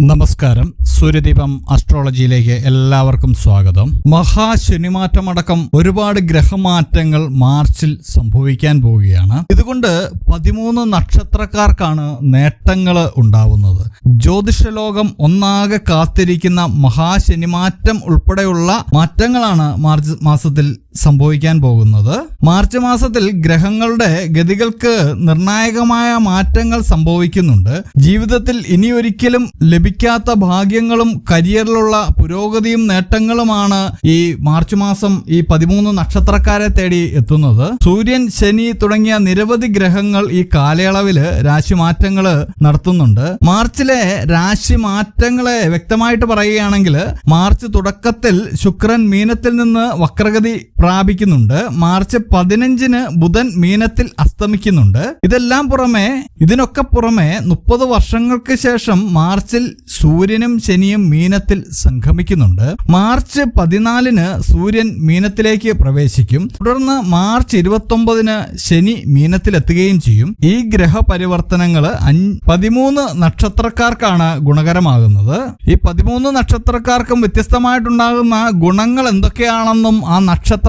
നമസ്കാരം. സൂര്യദീപം അസ്ട്രോളജിയിലേക്ക് എല്ലാവർക്കും സ്വാഗതം. മഹാശനിമാറ്റമടക്കം ഒരുപാട് ഗ്രഹമാറ്റങ്ങൾ മാർച്ചിൽ സംഭവിക്കാൻ പോവുകയാണ്. ഇതുകൊണ്ട് പതിമൂന്ന് നക്ഷത്രക്കാർക്കാണ് നേട്ടങ്ങൾ ഉണ്ടാവുന്നത്. ജ്യോതിഷലോകം ഒന്നാകെ കാത്തിരിക്കുന്ന മഹാശനിമാറ്റം ഉൾപ്പെടെയുള്ള മാറ്റങ്ങളാണ് മാർച്ച് മാസത്തിൽ സംഭവിക്കാൻ പോകുന്നത്. മാർച്ച് മാസത്തിൽ ഗ്രഹങ്ങളുടെ ഗതികൾക്ക് നിർണായകമായ മാറ്റങ്ങൾ സംഭവിക്കുന്നുണ്ട്. ജീവിതത്തിൽ ഇനി ഒരിക്കലും ലഭിക്കാത്ത ഭാഗ്യങ്ങളും കരിയറിലുള്ള പുരോഗതിയും നേട്ടങ്ങളുമാണ് ഈ മാർച്ച് മാസം ഈ പതിമൂന്ന് നക്ഷത്രക്കാരെ തേടി എത്തുന്നത്. സൂര്യൻ ശനി തുടങ്ങിയ നിരവധി ഗ്രഹങ്ങൾ ഈ കാലയളവിൽ രാശിമാറ്റങ്ങൾ നടത്തുന്നുണ്ട്. മാർച്ചിലെ രാശി മാറ്റങ്ങളെ വ്യക്തമായിട്ട് പറയുകയാണെങ്കിൽ മാർച്ച് തുടക്കത്തിൽ ശുക്രൻ മീനത്തിൽ നിന്ന് വക്രഗതി പ്രാപിക്കുന്നുണ്ട്. മാർച്ച് പതിനഞ്ചിന് ബുധൻ മീനത്തിൽ അസ്തമിക്കുന്നുണ്ട്. ഇതെല്ലാം പുറമെ ഇതിനൊക്കെ പുറമെ മുപ്പത് വർഷങ്ങൾക്ക് ശേഷം മാർച്ചിൽ സൂര്യനും ശനിയും മീനത്തിൽ സംഗമിക്കുന്നുണ്ട്. മാർച്ച് പതിനാലിന് സൂര്യൻ മീനത്തിലേക്ക് പ്രവേശിക്കും. തുടർന്ന് മാർച്ച് ഇരുപത്തി ഒമ്പതിന് ശനി മീനത്തിലെത്തുകയും ചെയ്യും. ഈ ഗ്രഹ പരിവർത്തനങ്ങൾ പതിമൂന്ന് നക്ഷത്രക്കാർക്കാണ് ഗുണകരമാകുന്നത്. ഈ പതിമൂന്ന് നക്ഷത്രക്കാർക്കും വ്യത്യസ്തമായിട്ടുണ്ടാകുന്ന ഗുണങ്ങൾ എന്തൊക്കെയാണെന്നും ആ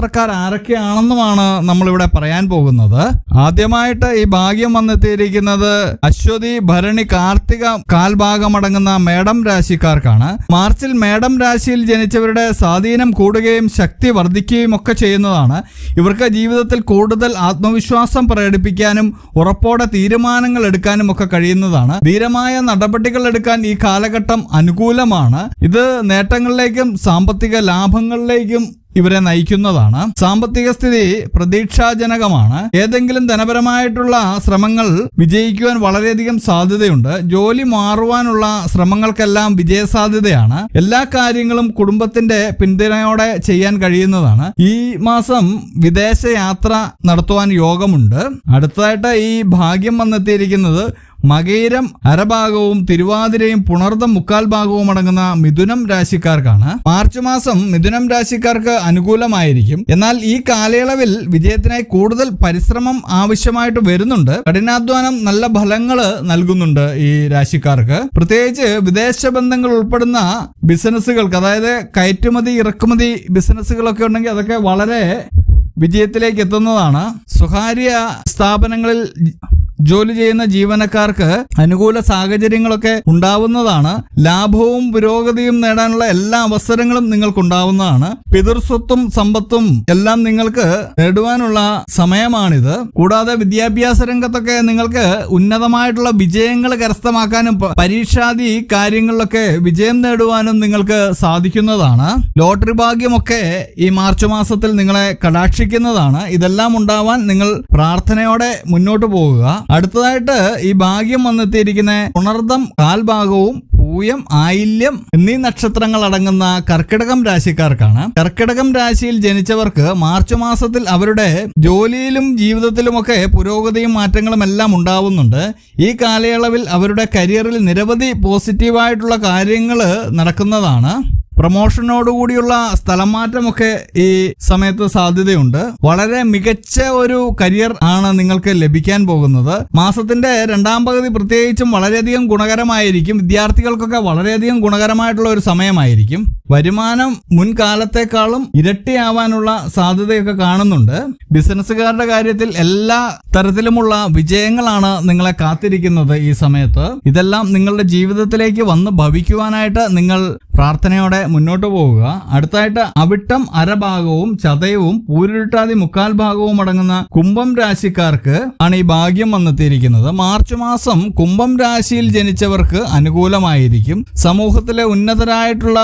നക്ഷത്രക്കാർ ആരൊക്കെയാണെന്നുമാണ് നമ്മളിവിടെ പറയാൻ പോകുന്നത്. ആദ്യമായിട്ട് ഈ ഭാഗ്യം വന്നെത്തിയിരിക്കുന്നത് അശ്വതി ഭരണി കാർത്തിക കാൽഭാഗമടങ്ങുന്ന മേടം രാശിക്കാർക്കാണ്. മാർച്ചിൽ മേടം രാശിയിൽ ജനിച്ചവരുടെ സ്വാധീനം കൂടുകയും ശക്തി വർദ്ധിക്കുകയും ഒക്കെ ചെയ്യുന്നതാണ്. ഇവർക്ക് ജീവിതത്തിൽ കൂടുതൽ ആത്മവിശ്വാസം പ്രകടിപ്പിക്കാനും ഉറപ്പോടെ തീരുമാനങ്ങൾ എടുക്കാനും ഒക്കെ കഴിയുന്നതാണ്. ധീരമായ നടപടികൾ എടുക്കാൻ ഈ കാലഘട്ടം അനുകൂലമാണ്. ഇത് നേട്ടങ്ങളിലേക്കും സാമ്പത്തിക ലാഭങ്ങളിലേക്കും ഇവരെ നയിക്കുന്നതാണ്. സാമ്പത്തിക സ്ഥിതി പ്രതീക്ഷാജനകമാണ്. ഏതെങ്കിലും ധനപരമായിട്ടുള്ള ശ്രമങ്ങൾ വിജയിക്കുവാൻ വളരെയധികം സാധ്യതയുണ്ട്. ജോലി മാറുവാനുള്ള ശ്രമങ്ങൾക്കെല്ലാം വിജയസാധ്യതയാണ്. എല്ലാ കാര്യങ്ങളും കുടുംബത്തിന്റെ പിന്തുണയോടെ ചെയ്യാൻ കഴിയുന്നതാണ്. ഈ മാസം വിദേശ യാത്ര നടത്തുവാൻ യോഗമുണ്ട്. അടുത്തതായിട്ട് ഈ ഭാഗ്യം വന്നെത്തിയിരിക്കുന്നത് മകയിരം അരഭാഗവും തിരുവാതിരയും പുണർദം മുക്കാൽ ഭാഗവും അടങ്ങുന്ന മിഥുനം രാശിക്കാർക്കാണ് മാർച്ച് മാസം മിഥുനം രാശിക്കാർക്ക് അനുകൂലമായിരിക്കും. എന്നാൽ ഈ കാലയളവിൽ വിജയത്തിനായി കൂടുതൽ പരിശ്രമം ആവശ്യമായിട്ട് വരുന്നുണ്ട്. കഠിനാധ്വാനം നല്ല ഫലങ്ങൾ നൽകുന്നുണ്ട് ഈ രാശിക്കാർക്ക്. പ്രത്യേകിച്ച് വിദേശ ബന്ധങ്ങൾ ഉൾപ്പെടുന്ന ബിസിനസ്സുകൾക്ക് അതായത് കയറ്റുമതി ഇറക്കുമതി ബിസിനസ്സുകളൊക്കെ ഉണ്ടെങ്കിൽ അതൊക്കെ വളരെ വിജയത്തിലേക്ക് എത്തുന്നതാണ്. സ്വകാര്യ സ്ഥാപനങ്ങളിൽ ജോലി ചെയ്യുന്ന ജീവനക്കാർക്ക് അനുകൂല സാഹചര്യങ്ങളൊക്കെ ഉണ്ടാവുന്നതാണ്. ലാഭവും പുരോഗതിയും നേടാനുള്ള എല്ലാ അവസരങ്ങളും നിങ്ങൾക്കുണ്ടാവുന്നതാണ്. പിതൃസ്വത്തും സമ്പത്തും എല്ലാം നിങ്ങൾക്ക് നേടുവാനുള്ള സമയമാണിത്. കൂടാതെ വിദ്യാഭ്യാസ രംഗത്തൊക്കെ നിങ്ങൾക്ക് ഉന്നതമായിട്ടുള്ള വിജയങ്ങൾ കരസ്ഥമാക്കാനും പരീക്ഷാദി കാര്യങ്ങളിലൊക്കെ വിജയം നേടുവാനും നിങ്ങൾക്ക് സാധിക്കുന്നതാണ്. ലോട്ടറി ഭാഗ്യമൊക്കെ ഈ മാർച്ച് മാസത്തിൽ നിങ്ങളെ കടാക്ഷിക്കുന്നതാണ്. ഇതെല്ലാം ഉണ്ടാവാൻ നിങ്ങൾ പ്രാർത്ഥനയോടെ മുന്നോട്ട് പോവുക. അടുത്തതായിട്ട് ഈ ഭാഗ്യം വന്നെത്തിയിരിക്കുന്ന ഉണർദം കാൽഭാഗവും പൂയം ആയില്യം എന്നീ നക്ഷത്രങ്ങൾ അടങ്ങുന്ന കർക്കിടകം രാശിക്കാർക്കാണ്. കർക്കിടകം രാശിയിൽ ജനിച്ചവർക്ക് മാർച്ച് മാസത്തിൽ അവരുടെ ജോലിയിലും ജീവിതത്തിലുമൊക്കെ പുരോഗതിയും മാറ്റങ്ങളും എല്ലാം ഉണ്ടാവുന്നുണ്ട്. ഈ കാലയളവിൽ അവരുടെ കരിയറിൽ നിരവധി പോസിറ്റീവായിട്ടുള്ള കാര്യങ്ങൾ നടക്കുന്നതാണ്. പ്രൊമോഷനോടുകൂടിയുള്ള സ്ഥലം മാറ്റമൊക്കെ ഈ സമയത്ത് സാധ്യതയുണ്ട്. വളരെ മികച്ച ഒരു കരിയർ ആണ് നിങ്ങൾക്ക് ലഭിക്കാൻ പോകുന്നത്. മാസത്തിന്റെ രണ്ടാം പകുതി പ്രത്യേകിച്ചും വളരെയധികം ഗുണകരമായിരിക്കും. വിദ്യാർത്ഥികൾക്കൊക്കെ വളരെയധികം ഗുണകരമായിട്ടുള്ള ഒരു സമയമായിരിക്കും. വരുമാനം മുൻകാലത്തെക്കാളും ഇരട്ടിയാവാനുള്ള സാധ്യതയൊക്കെ കാണുന്നുണ്ട്. ബിസിനസ്സുകാരുടെ കാര്യത്തിൽ എല്ലാ തരത്തിലുമുള്ള വിജയങ്ങളാണ് നിങ്ങളെ കാത്തിരിക്കുന്നത് ഈ സമയത്ത്. ഇതെല്ലാം നിങ്ങളുടെ ജീവിതത്തിലേക്ക് വന്ന് ഭവിക്കുവാനായിട്ട് നിങ്ങൾ പ്രാർത്ഥനയോടെ മുന്നോട്ട് പോവുക. അടുത്തായിട്ട് അവിട്ടം അരഭാഗവും ചതയവും പൂരുരുട്ടാതി മുക്കാൽ ഭാഗവും അടങ്ങുന്ന കുംഭം രാശിക്കാർക്ക് ആണ് ഈ ഭാഗ്യം വന്നെത്തിയിരിക്കുന്നത്. മാർച്ച് മാസം കുംഭം രാശിയിൽ ജനിച്ചവർക്ക് അനുകൂലമായിരിക്കും. സമൂഹത്തിലെ ഉന്നതരായിട്ടുള്ള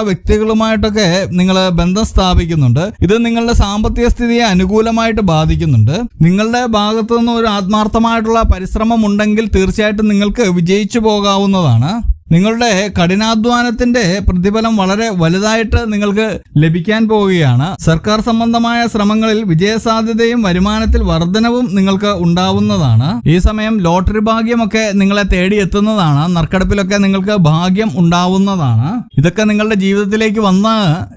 വ്യക്തികളുമായിട്ടൊക്കെ നിങ്ങൾ ബന്ധം സ്ഥാപിക്കുന്നുണ്ട്. ഇത് നിങ്ങളുടെ സാമ്പത്തിക സ്ഥിതിയെ അനുകൂലമായിട്ട് ബാധിക്കുന്നുണ്ട്. നിങ്ങളുടെ ഭാഗത്തു നിന്ന് ഒരു ആത്മാർത്ഥമായിട്ടുള്ള പരിശ്രമം ഉണ്ടെങ്കിൽ തീർച്ചയായിട്ടും നിങ്ങൾക്ക് വിജയിച്ചു പോകാവുന്നതാണ്. നിങ്ങളുടെ കഠിനാധ്വാനത്തിന്റെ പ്രതിഫലം വളരെ വലുതായിട്ട് നിങ്ങൾക്ക് ലഭിക്കാൻ പോവുകയാണ്. സർക്കാർ സംബന്ധമായ ശ്രമങ്ങളിൽ വിജയസാധ്യതയും വരുമാനത്തിൽ വർധനവും നിങ്ങൾക്ക് ഉണ്ടാവുന്നതാണ്. ഈ സമയം ലോട്ടറി ഭാഗ്യമൊക്കെ നിങ്ങളെ തേടി എത്തുന്നതാണ്. നറുക്കെടുപ്പിലൊക്കെ നിങ്ങൾക്ക് ഭാഗ്യം ഉണ്ടാവുന്നതാണ്. ഇതൊക്കെ നിങ്ങളുടെ ജീവിതത്തിലേക്ക് വന്ന്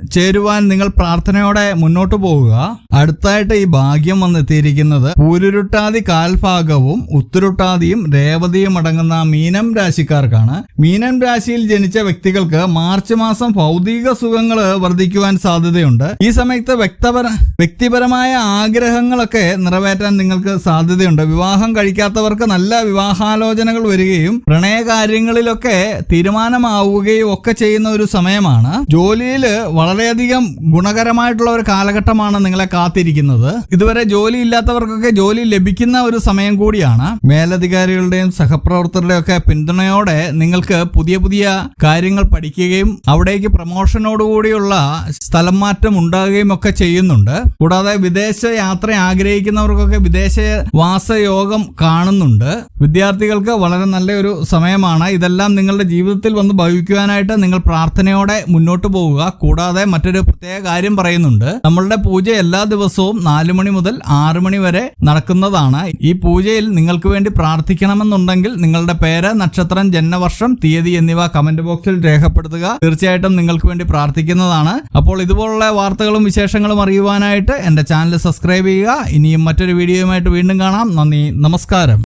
ചേരുവാൻ നിങ്ങൾ പ്രാർത്ഥനയോടെ മുന്നോട്ട് പോവുക. അടുത്തായിട്ട് ഈ ഭാഗ്യം വന്നെത്തിയിരിക്കുന്നത് പൂരുരുട്ടാതി കാൽഭാഗവും ഉത്തുരുട്ടാതിയും രേവതിയും അടങ്ങുന്ന മീനം രാശിക്കാർക്കാണ്. മീനം മീനൻ രാശിയിൽ ജനിച്ച വ്യക്തികൾക്ക് മാർച്ച് മാസം ഭൗതിക സുഖങ്ങൾ വർദ്ധിക്കുവാൻ സാധ്യതയുണ്ട്. ഈ സമയത്ത് വ്യക്തപര വ്യക്തിപരമായ ആഗ്രഹങ്ങളൊക്കെ നിറവേറ്റാൻ നിങ്ങൾക്ക് സാധ്യതയുണ്ട്. വിവാഹം കഴിക്കാത്തവർക്ക് നല്ല വിവാഹാലോചനകൾ വരികയും പ്രണയകാര്യങ്ങളിലൊക്കെ തീരുമാനമാവുകയും ഒക്കെ ചെയ്യുന്ന ഒരു സമയമാണ്. ജോലിയിൽ വളരെയധികം ഗുണകരമായിട്ടുള്ള ഒരു കാലഘട്ടമാണ് നിങ്ങളെ കാത്തിരിക്കുന്നത്. ഇതുവരെ ജോലി ഇല്ലാത്തവർക്കൊക്കെ ജോലി ലഭിക്കുന്ന ഒരു സമയം കൂടിയാണ്. മേലധികാരികളുടെയും സഹപ്രവർത്തകരുടെയും ഒക്കെ പിന്തുണയോടെ നിങ്ങൾക്ക് പുതിയ പുതിയ കാര്യങ്ങൾ പഠിക്കുകയും അവിടേക്ക് പ്രമോഷനോടുകൂടിയുള്ള സ്ഥലം മാറ്റം ഉണ്ടാകുകയും ഒക്കെ ചെയ്യുന്നുണ്ട്. കൂടാതെ വിദേശ യാത്ര ആഗ്രഹിക്കുന്നവർക്കൊക്കെ വിദേശ വാസയോഗം കാണുന്നുണ്ട്. വിദ്യാർത്ഥികൾക്ക് വളരെ നല്ലൊരു സമയമാണ്. ഇതെല്ലാം നിങ്ങളുടെ ജീവിതത്തിൽ വന്ന് ഭവിക്കുവാനായിട്ട് നിങ്ങൾ പ്രാർത്ഥനയോടെ മുന്നോട്ട് പോവുക. കൂടാതെ മറ്റൊരു പ്രത്യേക കാര്യം പറയുന്നുണ്ട്. നമ്മളുടെ പൂജ എല്ലാ ദിവസവും നാലു മണി മുതൽ ആറു മണി വരെ നടക്കുന്നതാണ്. ഈ പൂജയിൽ നിങ്ങൾക്ക് വേണ്ടി പ്രാർത്ഥിക്കണമെന്നുണ്ടെങ്കിൽ നിങ്ങളുടെ പേര് നക്ഷത്രം ജന്മവർഷം തീയതി എന്നിവ കമന്റ് ബോക്സിൽ രേഖപ്പെടുത്തുക. തീർച്ചയായിട്ടും നിങ്ങൾക്ക് വേണ്ടി പ്രാർത്ഥിക്കുന്നതാണ്. അപ്പോൾ ഇതുപോലുള്ള വാർത്തകളും വിശേഷങ്ങളും അറിയുവാനായിട്ട് എന്റെ ചാനൽ സബ്സ്ക്രൈബ് ചെയ്യുക. ഇനിയും മറ്റൊരു വീഡിയോയുമായിട്ട് വീണ്ടും കാണാം. നന്ദി. നമസ്കാരം.